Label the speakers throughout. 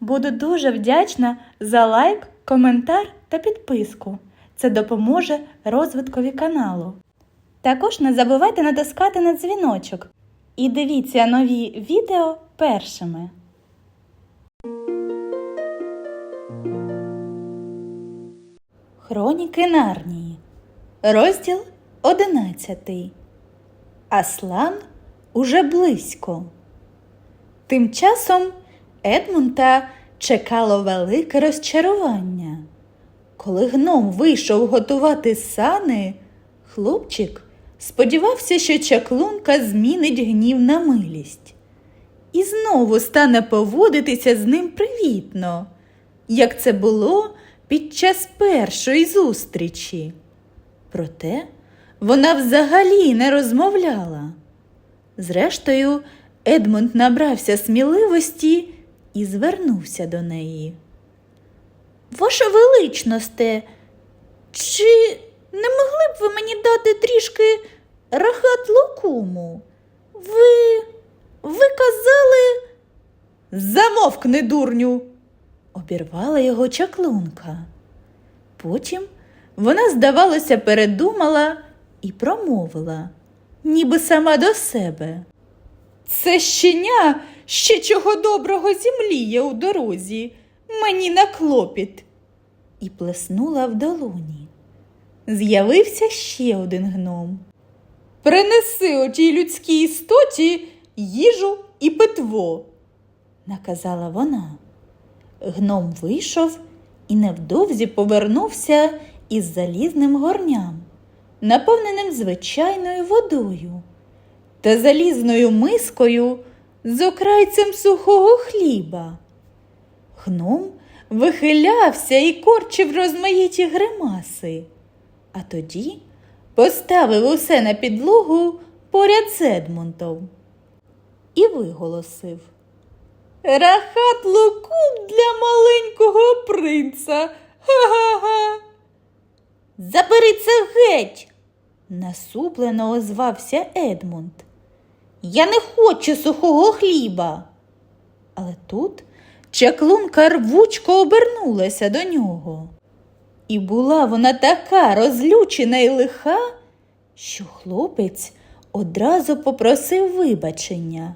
Speaker 1: Буду дуже вдячна за лайк, коментар та підписку. Це допоможе розвиткові каналу. Також не забувайте натискати на дзвіночок і дивіться нові відео першими. Хроніки Нарнії. Розділ 11. Аслан уже близько. Тим часом Едмунта чекало велике розчарування. Коли гном вийшов готувати сани, хлопчик сподівався, що чаклунка змінить гнів на милість і знову стане поводитися з ним привітно, як це було під час першої зустрічі. Проте вона взагалі не розмовляла. Зрештою, Едмунд набрався сміливості і звернувся до неї. Ваша величносте, чи не могли б ви мені дати трішки рахат лукуму? Ви. ви казали. Замовкни, дурню, обірвала його чаклунка. Потім вона, здавалося, передумала і промовила, ніби сама до себе. Це щеня ще чого доброго зімліє у дорозі, мені на клопіт. І плеснула в долоні. З'явився ще один гном. Принеси отій людській істоті їжу і питво, наказала вона. Гном вийшов і невдовзі повернувся із залізним горням, наповненим звичайною водою та залізною мискою з окрайцем сухого хліба. Гном вихилявся і корчив розмаїті гримаси, а тоді поставив усе на підлогу поряд з Едмунтом і виголосив. Рахат лукум для маленького принца. Ха-ха-ха. Забери це геть, насуплено озвався Едмунд. Я не хочу сухого хліба. Але тут чаклунка рвучко обернулася до нього. І була вона така розлючена й лиха, що хлопець одразу попросив вибачення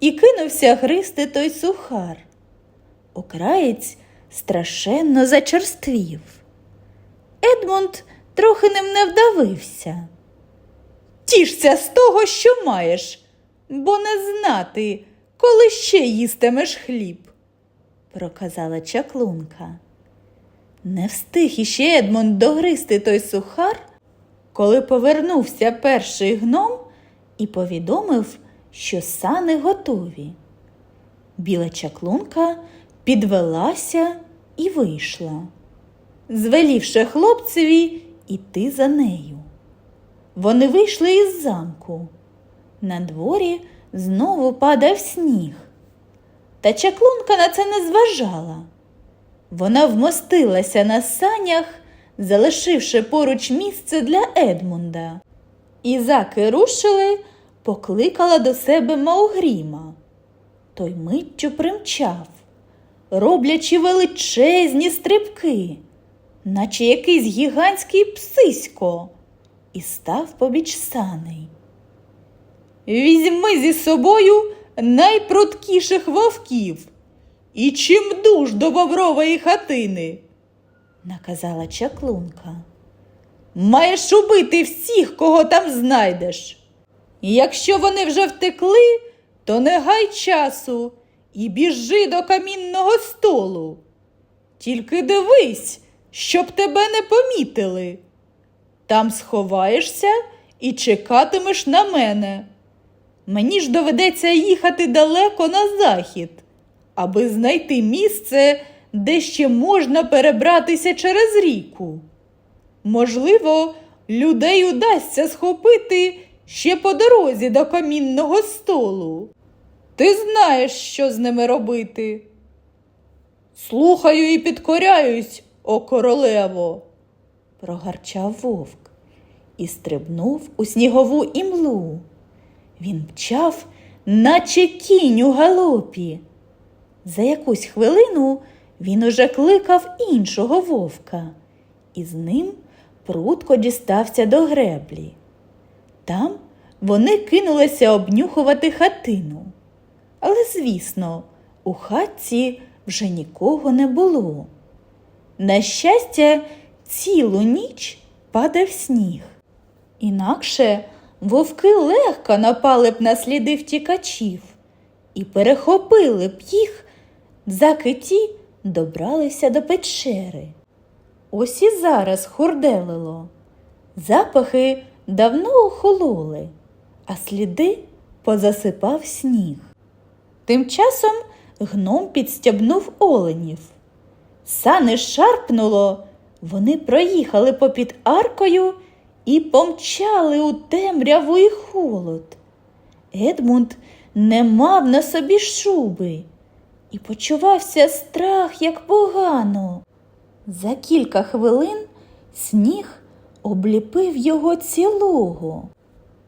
Speaker 1: і кинувся гризти той сухар. Окраєць страшенно зачерствів. Едмунд трохи ним не вдавився. Тішся з того, що маєш, бо не знати, коли ще їстимеш хліб, проказала чаклунка. Не встиг іще Едмунд догристи той сухар, коли повернувся перший гном і повідомив, що сани готові. Біла чаклунка підвелася і вийшла, звелівши хлопцеві іти за нею. Вони вийшли із замку. На дворі знову падав сніг. Та чаклунка на це не зважала. Вона вмостилася на санях, залишивши поруч місце для Едмунда. І заки рушили, покликала до себе Маугріма. Той миттю примчав, роблячи величезні стрибки, наче якийсь гігантський псисько, і став побіч саней. Візьми зі собою найпруткіших вовків і чим душ до бобрової хатини, наказала чаклунка. Маєш убити всіх, кого там знайдеш. І якщо вони вже втекли, то не гай часу і біжи до камінного столу. Тільки дивись, щоб тебе не помітили. Там сховаєшся і чекатимеш на мене. Мені ж доведеться їхати далеко на захід, аби знайти місце, де ще можна перебратися через ріку. Можливо, людей удасться схопити ще по дорозі до камінного столу. Ти знаєш, що з ними робити. Слухаю і підкоряюсь, о королево, прогарчав вовк і стрибнув у снігову імлу. Він мчав, наче кінь у галопі. За якусь хвилину він уже кликав іншого вовка, і з ним прудко дістався до греблі. Там вони кинулися обнюхувати хатину. Але, звісно, у хатці вже нікого не було. На щастя, цілу ніч падав сніг. Інакше вовки легко напали б на сліди втікачів і перехопили б їх, заки ті добралися до печери. Ось і зараз хурделило. Запахи давно охололи, а сліди позасипав сніг. Тим часом гном підстябнув оленів. Сани шарпнуло, вони проїхали попід аркою і помчали у темряву і холод. Едмунд не мав на собі шуби і почувався страх, як погано. За кілька хвилин сніг обліпив його цілого.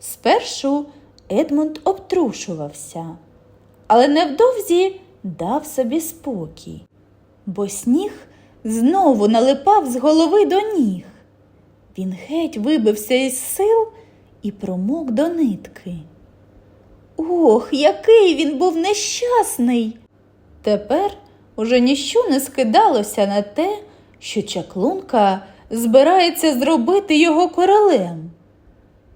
Speaker 1: Спершу Едмунд обтрушувався, але невдовзі дав собі спокій, бо сніг знову налипав з голови до ніг. Він геть вибився із сил і промок до нитки. Ох, який він був нещасний! Тепер уже ніщо не скидалося на те, що чаклунка збирається зробити його королем.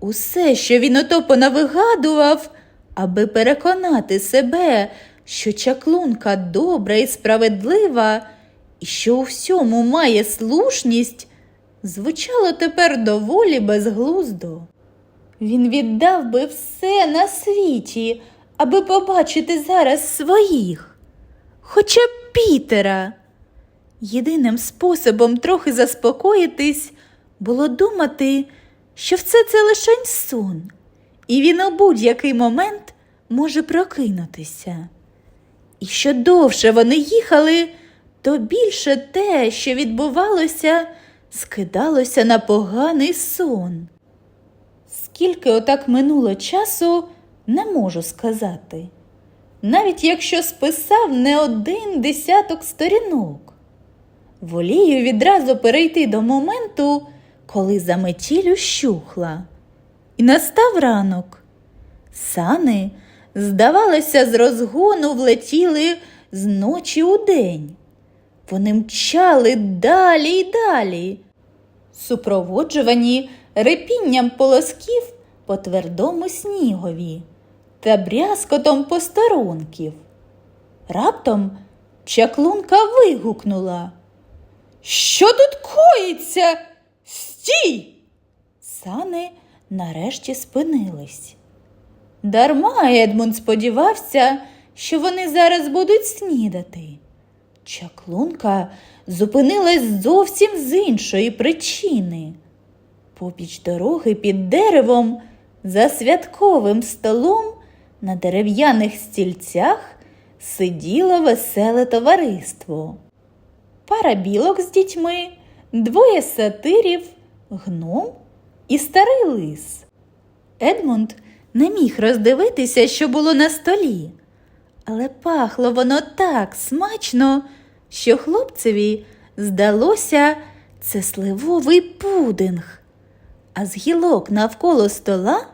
Speaker 1: Усе, що він ото понавигадував, аби переконати себе, що чаклунка добра і справедлива, і що у всьому має слушність, звучало тепер доволі безглуздо. Він віддав би все на світі, аби побачити зараз своїх, хоча б Пітера. Єдиним способом трохи заспокоїтись було думати, що все це лишень сон, і він у будь-який момент може прокинутися. І що довше вони їхали, то більше те, що відбувалося, скидалося на поганий сон. Скільки отак минуло часу, не можу сказати, навіть якщо списав не один десяток сторінок. Волію відразу перейти до моменту, коли заметіль ущухла. І настав ранок. Сани, здавалося, з розгону влетіли з ночі у день. Вони мчали далі й далі, супроводжувані репінням полосків по твердому снігові та брязкотом посторонків. Раптом чаклунка вигукнула. Що тут коїться? Стій! Сани нарешті спинились. Дарма Едмунд сподівався, що вони зараз будуть снідати. Чаклунка зупинилась зовсім з іншої причини. Попіч дороги під деревом, за святковим столом на дерев'яних стільцях сиділо веселе товариство. Пара білок з дітьми, двоє сатирів, гном і старий лис. Едмунд не міг роздивитися, що було на столі, але пахло воно так смачно, що хлопцеві здалося це сливовий пудинг, а з гілок навколо стола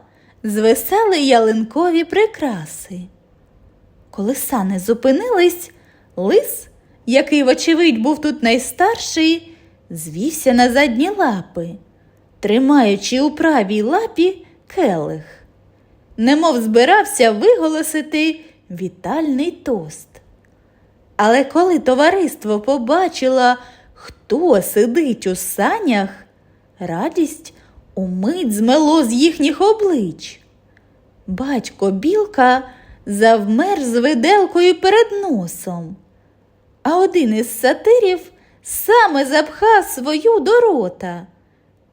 Speaker 1: звисали ялинкові прикраси. Коли сани зупинились, лис, який, вочевидь, був тут найстарший, звівся на задні лапи, тримаючи у правій лапі келих, немов збирався виголосити вітальний тост. Але коли товариство побачило, хто сидить у санях, радість умить змело з їхніх облич. Батько білка завмер з виделкою перед носом, а один із сатирів саме запхав свою до рота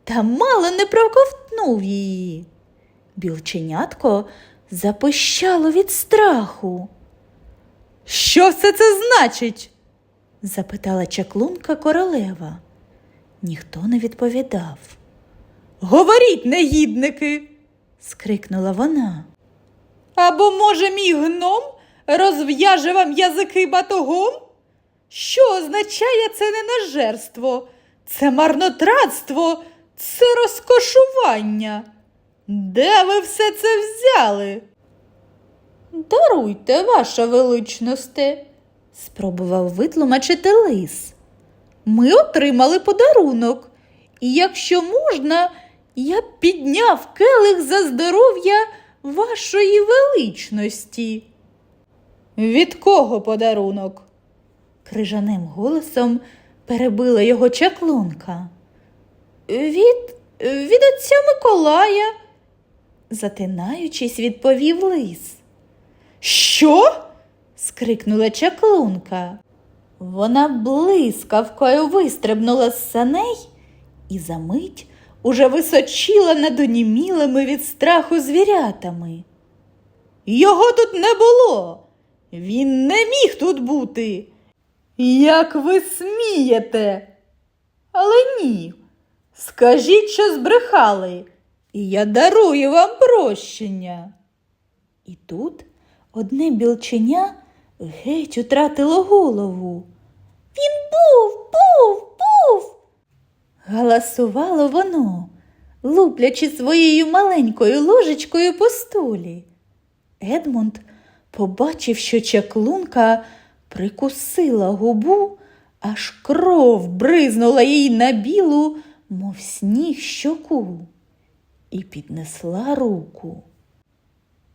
Speaker 1: та мало не проковтнув її. Білченятко запищало від страху. Що все це значить? запитала чаклунка королева. Ніхто не відповідав. Говоріть, негідники, скрикнула вона. Або, може, мій гном розв'яже вам язики батогом? Що означає це ненажерство? Це марнотратство, це розкошування. Де ви все це взяли? Даруйте, ваша величносте, спробував витлумачити лис. Ми отримали подарунок, і якщо можна, я б підняв келих за здоров'я вашої величності. Від кого подарунок? крижаним голосом перебила його чаклунка. Від, від отця Миколая, затинаючись, відповів лис. Що? скрикнула чаклунка. Вона блискавкою вистрибнула з саней і за мить уже височила над онімілими від страху звірятами. Його тут не було. Він не міг тут бути. Як ви смієте? Але ні. Скажіть, що збрехали, і я дарую вам прощення. І тут одне білченя геть утратило голову. Він був, був, був. Галасувало воно, луплячи своєю маленькою ложечкою по столі. Едмунд побачив, що чаклунка прикусила губу, аж кров бризнула їй на білу, мов сніг щоку, і піднесла руку.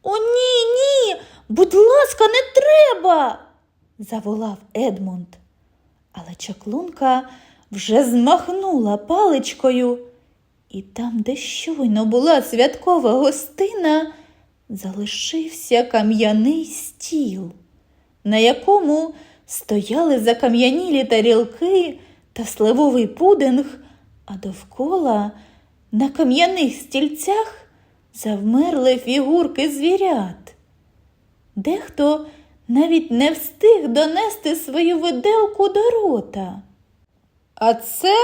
Speaker 1: О, ні, ні, будь ласка, не треба, заволав Едмунд. Але чаклунка вже змахнула паличкою, і там, де щойно була святкова гостина, залишився кам'яний стіл, на якому стояли закам'янілі тарілки та сливовий пудинг, а довкола на кам'яних стільцях завмерли фігурки звірят. Дехто навіть не встиг донести свою виделку до рота. А це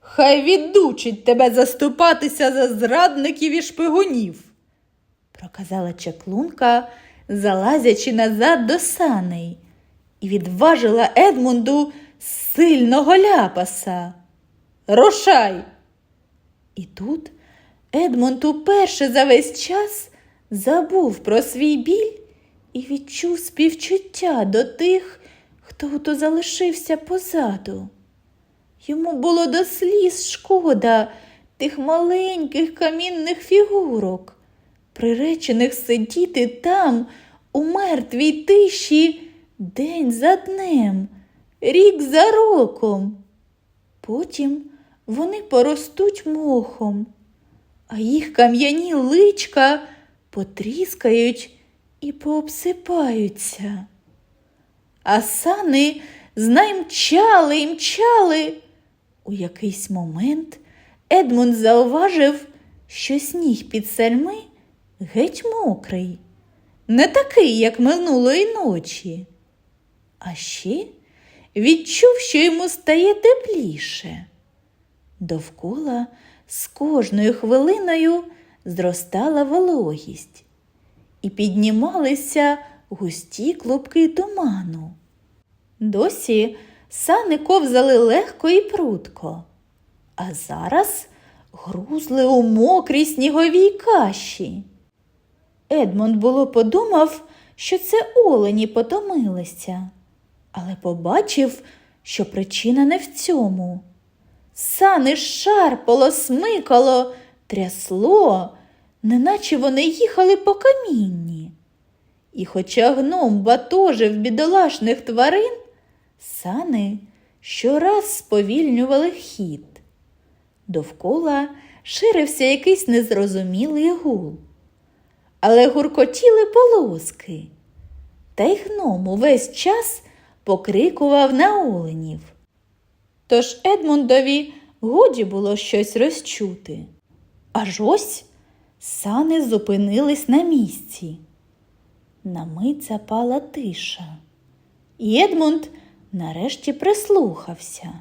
Speaker 1: хай відучить тебе заступатися за зрадників і шпигунів, проказала чаклунка, залазячи назад до саней, і відважила Едмунду сильного ляпаса. Рушай! І тут Едмунд уперше за весь час забув про свій біль і відчув співчуття до тих, хто то залишився позаду. Йому було до сліз шкода тих маленьких камінних фігурок, приречених сидіти там, у мертвій тиші, день за днем, рік за роком. Потім вони поростуть мохом, а їх кам'яні личка потріскають і пообсипаються. А сани знай мчали й мчали. У якийсь момент Едмунд зауважив, що сніг під сельми геть мокрий, не такий, як минулої ночі. А ще відчув, що йому стає тепліше. Довкола з кожною хвилиною зростала вологість і піднімалися густі клубки туману. Досі сани ковзали легко і прутко, а зараз грузли у мокрій сніговій каші. Едмонд було подумав, що це олені потомилися, але побачив, що причина не в цьому. Сани шарпало, смикало, трясло, неначе вони їхали по камінні. І хоча гном батожив бідолашних тварин, сани щораз сповільнювали хід. Довкола ширився якийсь незрозумілий гул. Але гуркотіли полоски, та й гном увесь час покрикував на оленів. Тож Едмундові годі було щось розчути. Аж ось сани зупинились на місці. На мить запала тиша, і Едмунд нарешті прислухався.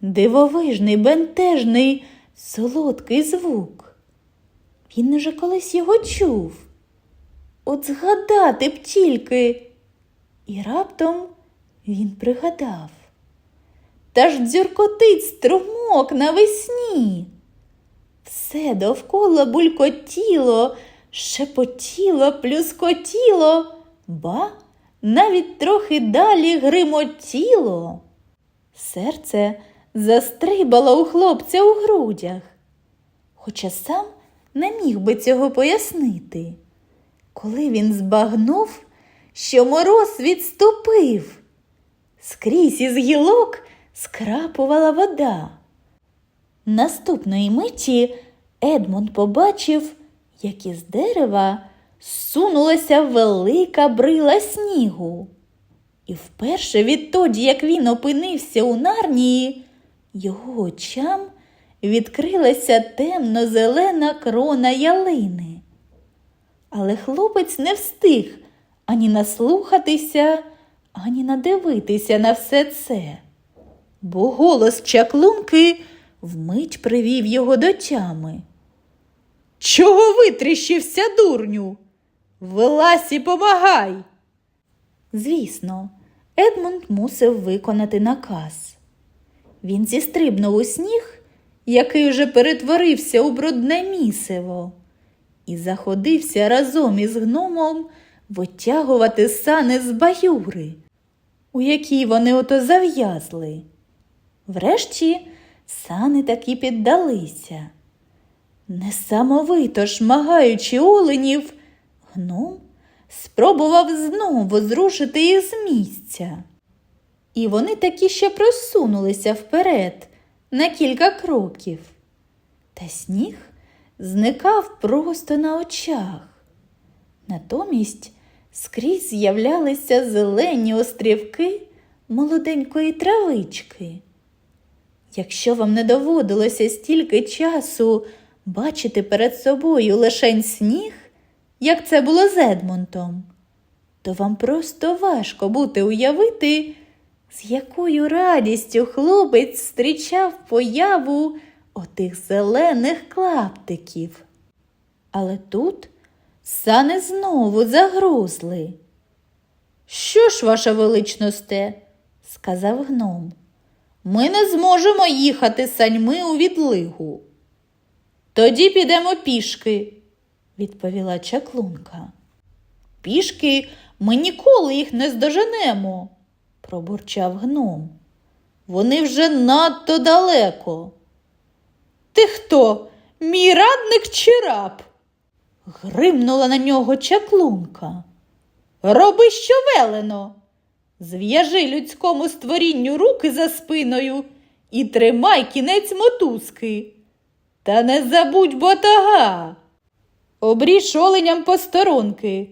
Speaker 1: Дивовижний, бентежний, солодкий звук. Він уже колись його чув. От згадати б тільки. І раптом він пригадав. Та ж дзюркотить струмок навесні. Все довкола булькотіло, шепотіло, плюскотіло, ба навіть трохи далі гримотіло. Серце застрибало у хлопця у грудях, хоча сам не міг би цього пояснити. Коли він збагнув, що мороз відступив, скрізь із гілок скрапувала вода. Наступної миті Едмунд побачив, як із дерева сунулася велика брила снігу. І вперше відтоді, як він опинився у нарнії, його очам відкрилася темно-зелена крона ялини. Але хлопець не встиг ані наслухатися, ані надивитися на все це, бо голос чаклунки вмить привів його до тями. Чого витріщився, дурню? Вилазь і помагай. Звісно, Едмунд мусив виконати наказ. Він зістрибнув у сніг, який уже перетворився у брудне місиво, і заходився разом із гномом витягувати сани з баюри, у якій вони ото зав'язли. Врешті сани таки піддалися. Несамовито шмагаючи оленів, гном спробував знову зрушити їх з місця. І вони таки ще просунулися вперед на кілька кроків. Та сніг зникав просто на очах. Натомість скрізь з'являлися зелені острівки молоденької травички. Якщо вам не доводилося стільки часу бачити перед собою лишень сніг, як це було з Едмонтом, то вам просто важко бути уявити, з якою радістю хлопець зустрічав появу отих зелених клаптиків. Але тут сани знову загрузли. Що ж, ваша величносте, сказав гном, ми не зможемо їхати саньми у відлигу. Тоді підемо пішки, відповіла чаклунка. Пішки ми ніколи їх не здоженемо, пробурчав гном. Вони вже надто далеко. Ти хто, мій радник чи раб? Гримнула на нього чаклунка. Роби, що велено. Зв'яжи людському створінню руки за спиною і тримай кінець мотузки. Та не забудь ботага. Обріж оленям посторонки.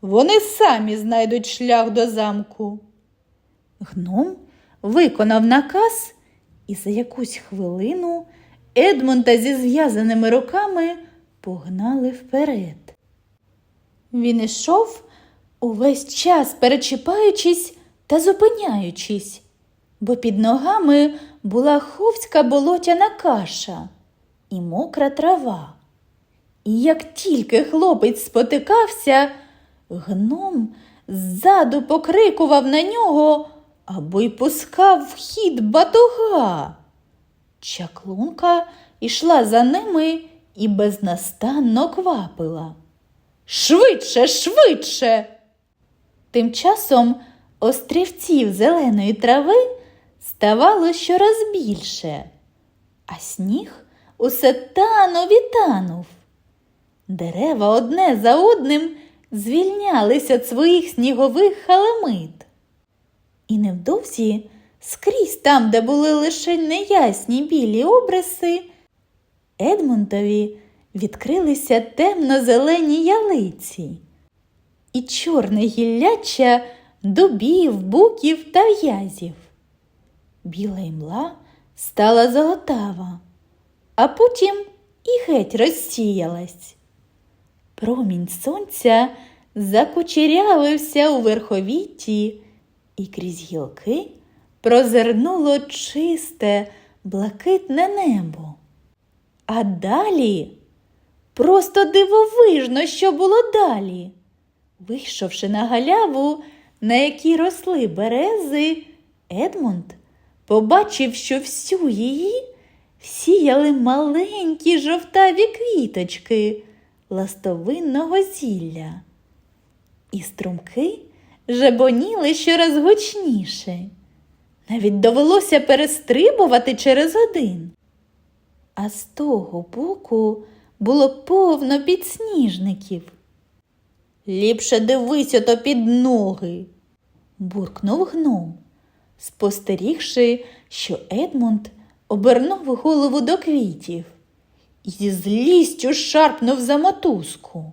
Speaker 1: Вони самі знайдуть шлях до замку. Гном виконав наказ, і за якусь хвилину Едмонта зі зв'язаними руками погнали вперед. Він ішов увесь час перечіпаючись та зупиняючись, бо під ногами була ховська болотяна каша і мокра трава. І як тільки хлопець спотикався, гном ззаду покрикував на нього або й пускав в хід батуга. Чаклунка йшла за ними і безнастанно квапила. Швидше, швидше. Тим часом острівців зеленої трави ставало щораз більше, а сніг усе танув і танув. Дерева одне за одним звільнялися від своїх снігових халамид. І невдовзі скрізь там, де були лише неясні білі обриси, Едмонтові відкрилися темно-зелені ялиці і чорне гілляча дубів, буків та в'язів. Біла імла стала золотава, а потім і геть розсіялась. Промінь сонця закучерявився у верховітті, і крізь гілки прозирнуло чисте, блакитне небо. А далі просто дивовижно, що було далі. Вийшовши на галяву, на якій росли берези, Едмунд побачив, що всю її всіяли маленькі жовтаві квіточки ластовинного зілля. І струмки жебоніли щораз гучніше. Навіть довелося перестрибувати через один. А з того боку було повно підсніжників. Ліпше дивись ото під ноги, буркнув гном, спостерігши, що Едмунд обернув голову до квітів і зі злістю шарпнув за мотузку.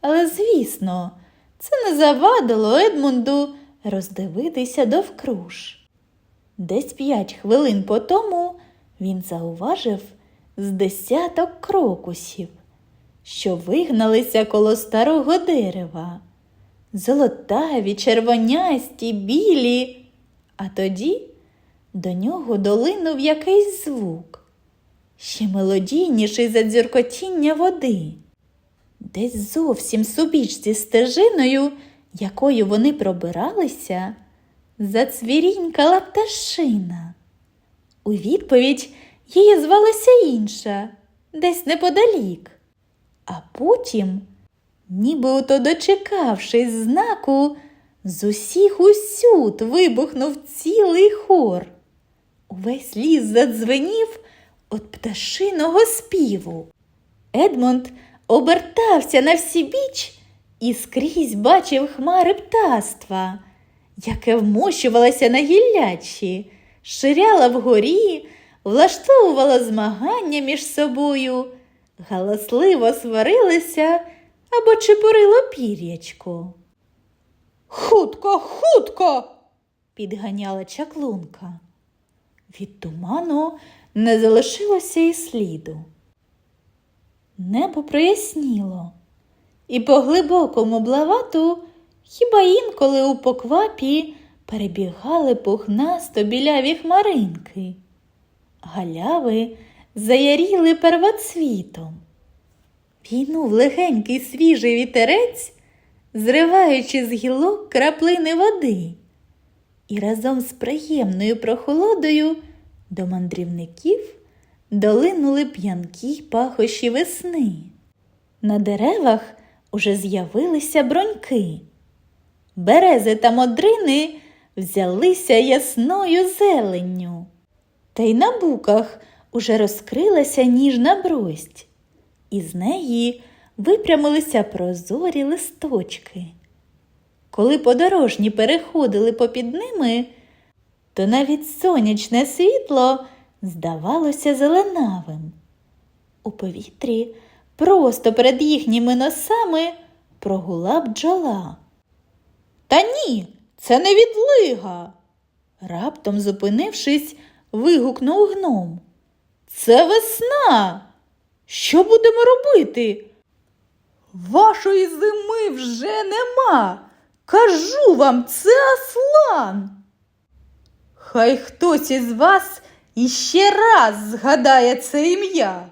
Speaker 1: Але, звісно, це не завадило Едмунду роздивитися довкруж. Десь п'ять хвилин по тому він зауважив з десяток крокусів, що вигналися коло старого дерева. Золотаві, червонясті, білі. А тоді до нього долинув якийсь звук, ще мелодійніший за дзюркотіння води. Десь зовсім субіч зі стежиною, якою вони пробиралися, зацвірінькала пташина. У відповідь її звалася інша, десь неподалік. А потім, ніби ото дочекавшись знаку, з усіх усюд вибухнув цілий хор. Увесь ліс задзвенів від пташиного співу. Едмунд обертався на всі біч і скрізь бачив хмари птаства, яке вмощувалося на гіллячі, ширяла вгорі, влаштовувала змагання між собою, галасливо сварилися або чепурило пір'ячко. Хутко, хутко. підганяла чаклунка. Від туману не залишилося і сліду. Небо проясніло, і по глибокому блавату хіба інколи у поквапі перебігали пухнасто біляві хмаринки. Галяви заяріли первоцвітом. Війнув легенький свіжий вітерець, зриваючи з гілок краплини води, і разом з приємною прохолодою до мандрівників долинули п'янкі пахощі весни. На деревах уже з'явилися броньки. Берези та модрини взялися ясною зеленню. Та й на буках уже розкрилася ніжна брость, і з неї випрямилися прозорі листочки. Коли подорожні переходили попід ними, то навіть сонячне світло здавалося зеленавим. У повітрі просто перед їхніми носами прогула бджола. Та ні, це не відлига. Раптом зупинившись, вигукнув гном. Це весна. Що будемо робити? Вашої зими вже нема. Кажу вам, це аслан. Хай хтось із вас іще раз згадає це ім'я.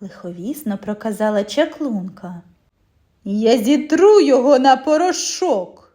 Speaker 1: Лиховісно проказала чаклунка. Я зітру його на порошок.